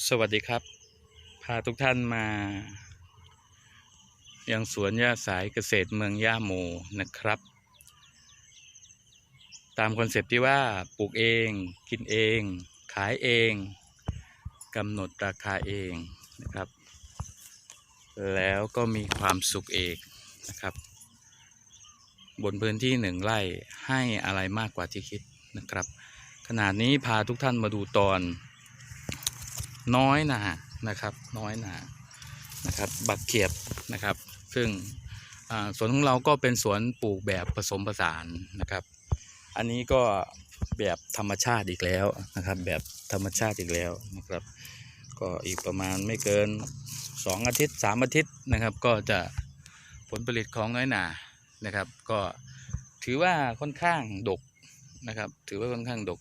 สวัสดีครับ พาทุกท่านมา ยังสวนหญ้าสายเกษตรเมืองย่าโมนะครับ ตามคอนเซปต์ที่ว่าปลูกเอง กินเอง ขายเองกำหนดราคาเองนะครับ แล้วก็มีความสุขเองนะครับ บนพื้นที่หนึ่งไร่ให้อะไรมากกว่าที่คิดนะครับ ขนาดนี้พาทุกท่านมาดูตอน น้อยหนานะครับน้อยหนานะครับบักเขียบนะครับ ซึ่งสวนของเราก็เป็นสวนปลูกแบบผสมผสานนะครับ อันนี้ก็แบบธรรมชาติอีกแล้วนะครับ แบบธรรมชาติอีกแล้วนะครับ ก็อีกประมาณไม่เกินสองอาทิตย์สามอาทิตย์นะครับ ก็จะผลผลิตของน้อยหนานะครับ ก็ถือว่าค่อนข้างดกนะครับ ถือว่าค่อนข้างดก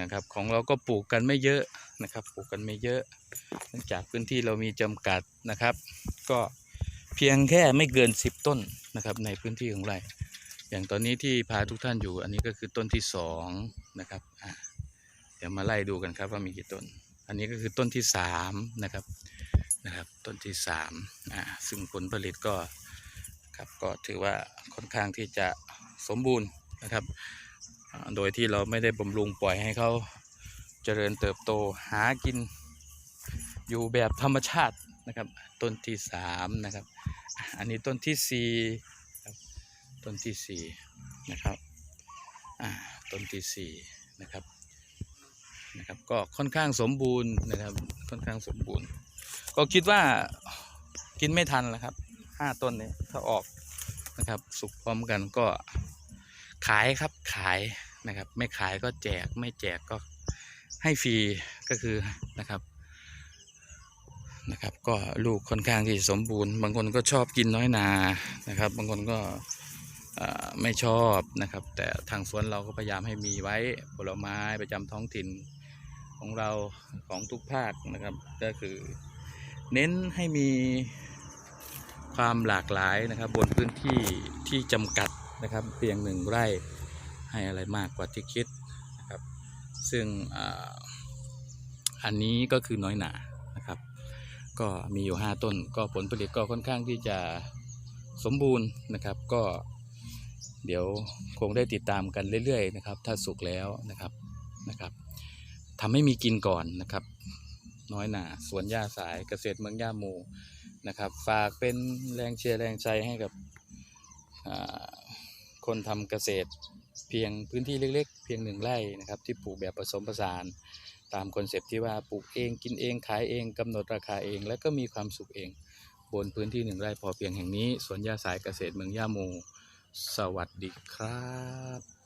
นะครับ ของเราก็ปลูกกันไม่เยอะ นะครับปลูกกันไม่เยอะเนื่องจากพื้นที่เรามีจำกัดนะครับ ก็เพียงแค่ไม่เกิน 10 ต้นนะครับ ในพื้นที่ของไร่อย่างตอนนี้ที่พาทุกท่านอยู่ อันนี้ก็คือต้นที่สองนะครับเดี๋ยวมาไล่ดูกันครับว่ามีกี่ต้น อันนี้ก็คือต้นที่สามนะครับนะครับ ต้นที่สามอ่าซึ่งผลผลิตก็ครับก็ถือว่าค่อนข้างที่จะสมบูรณ์นะครับ โดยที่เราไม่ได้บำรุงปล่อยให้เขา เจริญเติบโตหากินอยู่แบบธรรมชาตินะครับ ต้นที่สามนะครับ อันนี้ต้นที่สี่ต้นที่สี่นะครับต้นที่สี่นะครับนะครับก็ค่อนข้างสมบูรณ์นะครับค่อนข้างสมบูรณ์ ก็คิดว่ากินไม่ทันแล้วครับห้าต้นนี้ถ้าออกนะครับสุกพร้อมกันก็ขายครับขายนะครับ ไม่ขายก็แจกไม่แจกก็ ให้ฟรีก็คือนะครับนะครับ ก็ลูกค่อนข้างที่สมบูรณ์ บางคนก็ชอบกินน้อยนานะครับ บางคนก็ไม่ชอบนะครับ แต่ทางสวนเราก็พยายามให้มีไว้ผลไม้ประจำท้องถิ่นของเราของทุกภาคนะครับ ก็คือเน้นให้มีความหลากหลายนะครับ บนพื้นที่ที่จำกัดนะครับ เพียงหนึ่งไร่ให้อะไรมากกว่าที่คิด ซึ่งอันนี้ก็คือน้อยหนานะครับ ก็มีอยู่ 5 ต้น ก็ผลผลิตก็ค่อนข้างที่จะสมบูรณ์นะครับ ก็เดี๋ยวคงได้ติดตามกันเรื่อยๆนะครับ ถ้าสุกแล้วนะครับนะครับทำให้มีกินก่อนนะครับ น้อยหนาสวนหญ้าสายเกษตรเมืองย่าโมนะครับฝากเป็นแรงเชียร์แรงใจให้กับคนทำเกษตร เพียงพื้นที่เล็กๆ เพียงหนึ่งไร่นะครับที่ปลูกแบบผสมผสาน ตามคอนเซปต์ที่ว่าปลูกเองกินเองขายเองกำหนดราคาเอง และก็มีความสุขเอง บนพื้นที่หนึ่งไร่พอเพียงแห่งนี้สวนยาสายเกษตรเมืองย่าโม สวัสดีครับ